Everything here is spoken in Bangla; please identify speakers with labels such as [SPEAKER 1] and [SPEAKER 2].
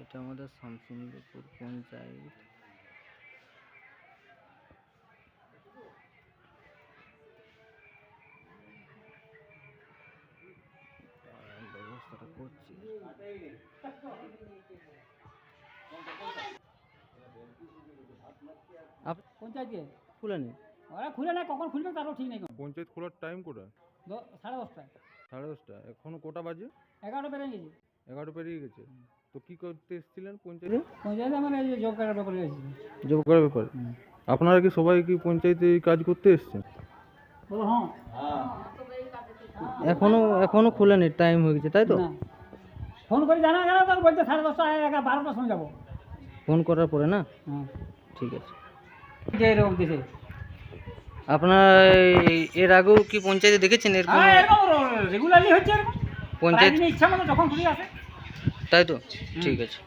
[SPEAKER 1] এটা আমাদের শামসুন্দরপুর পঞ্চায়েত ব্যবস্থাটা করছি।
[SPEAKER 2] পঞ্চায়েতে?
[SPEAKER 1] খুলেনি
[SPEAKER 2] ওরা খুলে না কখন খুলবে তারও ঠিক নেই
[SPEAKER 3] পঞ্চায়েত খোলার টাইম কোটা
[SPEAKER 2] সাড়ে দশটায়।
[SPEAKER 3] সাড়ে দশটা এখনও কটা বাজে?
[SPEAKER 2] এগারোটা বেড়ে গেছে।
[SPEAKER 3] এগারোটা পেরিয়ে গেছে। তো কি করতে এসেছিলেন পঞ্চায়েতে?
[SPEAKER 2] পঞ্চায়েতে আমার এই যে জব কার্ডের ব্যাপারে গেছিল
[SPEAKER 3] জব করার ব্যাপারে? আপনারা কি সবাই কি পঞ্চায়েতে এই কাজ করতে এসেছেন?
[SPEAKER 2] বলো হ্যাঁ।
[SPEAKER 1] এখনও এখনও খুলেনি টাইম হয়ে গেছে তাই তো?
[SPEAKER 2] না। ফোন করে জানা গেল তো বলছে সাড়ে দশটা এগারো বারোটার সময় যাব।
[SPEAKER 1] ফোন করার পরে না?
[SPEAKER 2] হ্যাঁ।
[SPEAKER 1] ঠিক আছে।
[SPEAKER 2] যে এরকম দেশে
[SPEAKER 1] আপনার এই- এর আগেও কি পঞ্চায়েতে দেখেছেন এরকম?
[SPEAKER 2] হ্যাঁ এরকম রেগুলারলি হচ্ছে এরকম।
[SPEAKER 1] পঞ্চায়েত
[SPEAKER 2] প্রায় ইচ্ছা মতো যখন খুশি আসে।
[SPEAKER 1] তাই তো? ঠিক আছে।